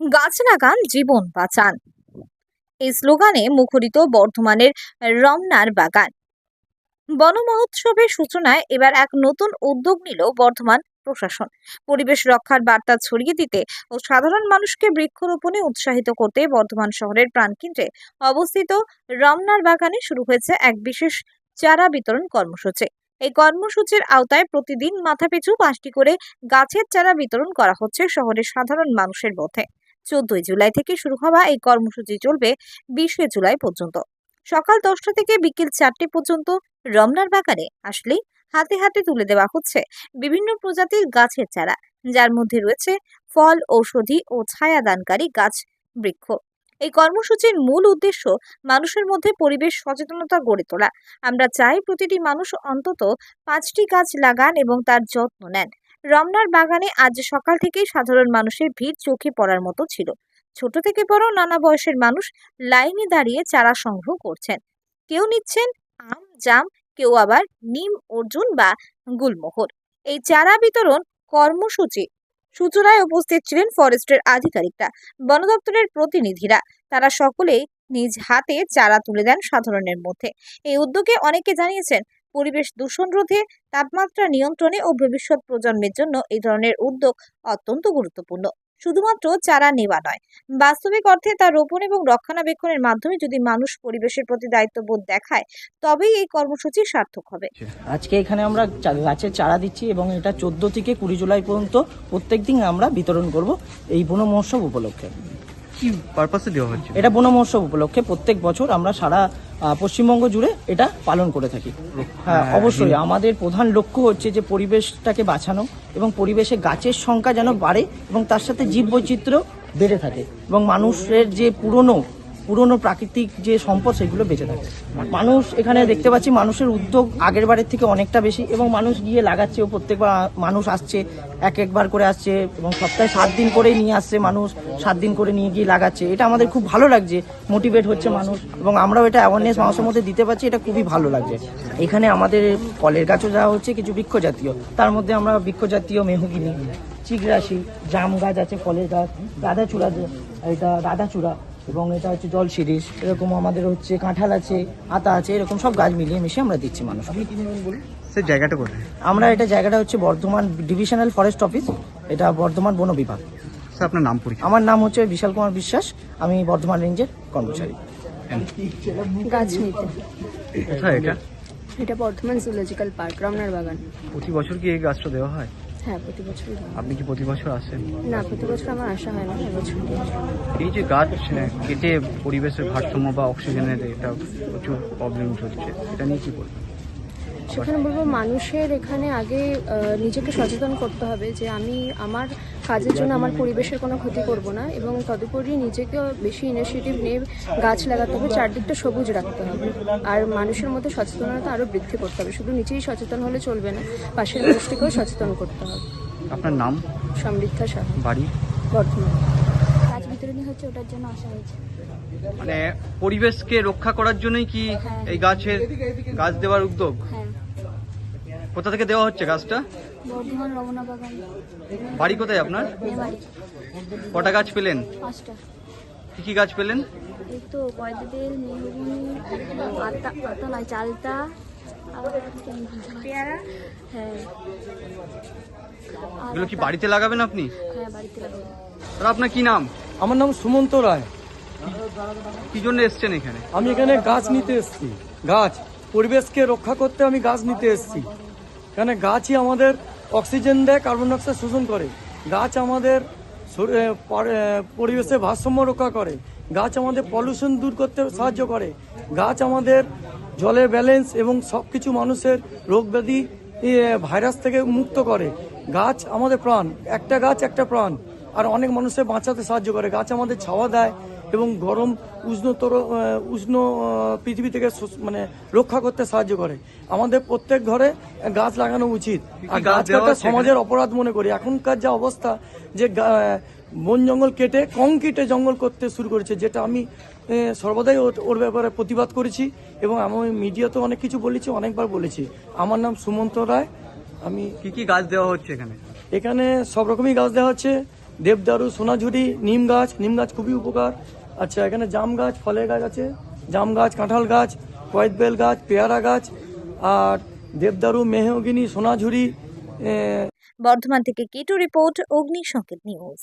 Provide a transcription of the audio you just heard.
গাছ লাগান, জীবন বাঁচান। এই স্লোগানে মুখরিত বর্ধমানের রমনার বাগান। বন মহোৎসবের সূচনায় এবার এক নতুন উদ্যোগ নিল বর্ধমান প্রশাসন। পরিবেশ রক্ষার বার্তা ছড়িয়ে দিতে ও সাধারণ মানুষকে বৃক্ষরোপণে উৎসাহিত করতে বর্ধমান শহরের প্রাণকেন্দ্রে অবস্থিত রমনার বাগানে শুরু হয়েছে এক বিশেষ চারা বিতরণ কর্মসূচি। এই কর্মসূচির আওতায় প্রতিদিন মাথাপিছু পাঁচটি করে গাছের চারা বিতরণ করা হচ্ছে শহরের সাধারণ মানুষের মধ্যে। চোদ্দই জুলাই থেকে শুরু হওয়া এই কর্মসূচি চলবে বিশে জুলাই পর্যন্ত। সকাল দশটা থেকে বিকেল চারটে পর্যন্ত রমনার বাগানে আসলেই হাতে হাতে তুলে দেওয়া হচ্ছে বিভিন্ন প্রজাতির গাছের চারা, যার মধ্যে রয়েছে ফল, ঔষধি ও ছায়াদানকারী গাছ বৃক্ষ। এই কর্মসূচির মূল উদ্দেশ্য মানুষের মধ্যে পরিবেশ সচেতনতা গড়ে তোলা। আমরা চাই প্রতিটি মানুষ অন্তত পাঁচটি গাছ লাগান এবং তার যত্ন নেন। রমনার বাগানে আজ সকাল থেকেই সাধারণ মানুষের ভিড় চোখে পড়ার মতো ছিল। ছোট থেকে বড় নানা বয়সের মানুষ লাইনে দাঁড়িয়ে চারা সংগ্রহ করছেন। কেউ নিচ্ছেন আম, জাম, কেউ আবার নিম, অর্জুন বা গুলমোহর। এই চারা বিতরণ কর্মসূচি। সূচনায় উপস্থিত ছিলেন ফরেস্টের আধিকারিকরা, বন দপ্তরের প্রতিনিধিরা। তারা সকলেই নিজ হাতে চারা তুলে দেন সাধারণের মধ্যে। এই উদ্যোগে অনেকে জানিয়েছেন পরিবেশ দূষণ রোধে তাপমাত্রা নিয়ন্ত্রণে ও ভবিষ্যৎ প্রজন্মের জন্য এই ধরনের উদ্যোগ অত্যন্ত গুরুত্বপূর্ণ। শুধুমাত্র চারা নেওয়া নয় বাস্তবিক অর্থে তা রোপণ এবং রক্ষণাবেক্ষণের মাধ্যমে যদি মানুষ পরিবেশের প্রতি দায়িত্ববোধ দেখায় তবেই এই কর্মসূচি সার্থক হবে। আজকে এখানে আমরা গাছের চারা দিচ্ছি এবং এটা চোদ্দ থেকে কুড়ি জুলাই পর্যন্ত প্রত্যেক দিন আমরা বিতরণ করব এই বন মহোৎসব উপলক্ষে। কি পারপাসে দেওয়া হচ্ছে? এটা বন মহোৎসব উপলক্ষে প্রত্যেক বছর আমরা সারা পশ্চিমবঙ্গ জুড়ে এটা পালন করে থাকি। হ্যাঁ অবশ্যই আমাদের প্রধান লক্ষ্য হচ্ছে যে পরিবেশটাকে বাঁচানো এবং পরিবেশে গাছের সংখ্যা যেন বাড়ে এবং তার সাথে জীববৈচিত্র্য বেড়ে থাকে এবং মানুষের যে পুরনো পুরনো প্রাকৃতিক যে সম্পদ, সেগুলো বেঁচে থাকে। মানুষ এখানে দেখতে পাচ্ছি মানুষের উদ্যোগ আগের বারের থেকে অনেকটা বেশি এবং মানুষ গিয়ে লাগাচ্ছেও প্রত্যেকবার মানুষ আসছে, এক একবার করে আসছে এবং সপ্তাহে সাত দিন করেই নিয়ে আসছে মানুষ, সাত দিন করে নিয়ে গিয়ে লাগাচ্ছে। এটা আমাদের খুব ভালো লাগছে মোটিভেট হচ্ছে মানুষ এবং আমরাও এটা অ্যাওয়ারনেস মানুষের মধ্যে দিতে পারছি, এটা খুবই ভালো লাগছে। এখানে আমাদের ফলের গাছও দেওয়া হচ্ছে কিছু বৃক্ষ জাতীয়, তার মধ্যে আমরা বৃক্ষ জাতীয় মেহগিনি চিগরাশি জাম গাছ আছে ফলের গাছ রাধাচূড়া যে- এটা রাধাচূড়া এবং এটা হচ্ছে জল শিরিষ এরকম আমাদের হচ্ছে কাঁঠাল আছে আতা আছে এরকম সব গাছ মিলিয়ে মিশিয়ে আমরা দিচ্ছি মানুষ সে জায়গাটা কোথায়? আমরা এটা জায়গাটা হচ্ছে বর্ধমান ডিভিশনাল ফরেস্ট অফিস। এটা বর্ধমান বন বিভাগ। স্যার আপনার নাম পরিচয় আমার নাম হচ্ছে বিশাল কুমার বিশ্বাস। আমি বর্ধমান রেঞ্জের কর্মচারী। গাছ নিতে। কোথায় এটা? এটা বর্ধমান জুলজিক্যাল পার্ক রমনার বাগান। প্রতি বছর কি এই গাছটা দেওয়া হয়? হ্যাঁ প্রতি বছরই হয়। আপনি কি প্রতি বছর আসেন? না প্রতি বছর আমার আসা হয় না এবছর এই যে গাছ আহ, কেটে পরিবেশের ভারসাম্য বা অক্সিজেনের এটা প্রচুর প্রবলেম চলছে এটা নিয়ে কি বলবেন? সেখানে বলব মানুষের এখানে আগে নিজেকে সচেতন করতে হবে যে আমি আমার কাজের জন্য আমার পরিবেশের কোনো ক্ষতি করব না এবং তদুপরি নিজেকে বেশি ইনিশিয়েটিভ নিয়ে গাছ লাগাতে হবে চারদিকটা সবুজ রাখতে হবে। আর মানুষের মধ্যে সচেতনতা আরও বৃদ্ধি করতে হবে। শুধু নিজেই সচেতন হলে চলবে না পাশের মানুষটিকেও সচেতন করতে হবে। আপনার নাম? সমৃদ্ধা সাহা। বাড়ি? বর্ধমান। গাছ বিতরণী হচ্ছে ওটার জন্য আসা হয়েছে। মানে পরিবেশকে রক্ষা করার জন্যই কি এই গাছের গাছ দেওয়ার উদ্যোগ? হ্যাঁ কোথা থেকে দেওয়া হচ্ছে গাছটা? বাড়ি কোথায় আপনার? কটা গাছ পেলেন? কি কি গাছ পেলেন? তো কয়দিন মেহগুনি আতা আতা নয় চালতা পেয়ারা। হ্যাঁ। এগুলো কি বাড়িতে লাগাবেন আপনি? হ্যাঁ বাড়িতে লাগাবো। আর আপনার কি নাম? আমার নাম সুমন্ত রায়। কি জন্য এসছেন এখানে? আমি এখানে গাছ নিতে এসেছি। গাছ পরিবেশকে রক্ষা করতে আমি গাছ নিতে এসেছি। কেন গাছই আমাদের অক্সিজেন দেয়, কার্বন ডাইঅক্সাইড শোষণ করে। গাছ আমাদের পরিবেশে ভারসাম্য রক্ষা করে। গাছ আমাদের পলিউশন দূর করতে সাহায্য করে। গাছ আমাদের জলের ব্যালেন্স এবং সব কিছু মানুষের রোগ ব্যাধি ভাইরাস থেকে মুক্ত করে। গাছ আমাদের প্রাণ, একটা গাছ একটা প্রাণ। আর অনেক মানুষের বাঁচাতে সাহায্য করে। গাছ আমাদের ছাওয়া দেয় এবং গরম উষ্ণতর উষ্ণ পৃথিবী থেকে মানে রক্ষা করতে সাহায্য করে। আমাদের প্রত্যেক ঘরে গাছ লাগানো উচিত। আর গাছ কাটা সমাজের অপরাধ মনে করি। এখনকার যা অবস্থা যে বন জঙ্গল কেটে কংক্রিটে জঙ্গল করতে শুরু করেছে যেটা আমি সর্বদাই ওর- ওর ব্যাপারে প্রতিবাদ করেছি এবং আমি মিডিয়াতে অনেক কিছু বলেছি অনেকবার বলেছি। আমার নাম সুমন্ত রায়। আমি কি কি গাছ দেওয়া হচ্ছে এখানে? এখানে সব রকমই গাছ দেওয়া হচ্ছে। দেবদারু সোনাঝুরি নিম গাছ। নিম গাছ খুবই উপকার। আচ্ছা এখানে জাম গাছ, ফলের গাছ আছে। জাম গাছ, কাঁঠাল গাছ কয়েদবেল গাছ, পেয়ারা গাছ, আর দেবদারু, মেহগিনি, সোনাঝুরি বর্ধমান থেকে কিটু রিপোর্ট, অগ্নিসংকেত নিউজ।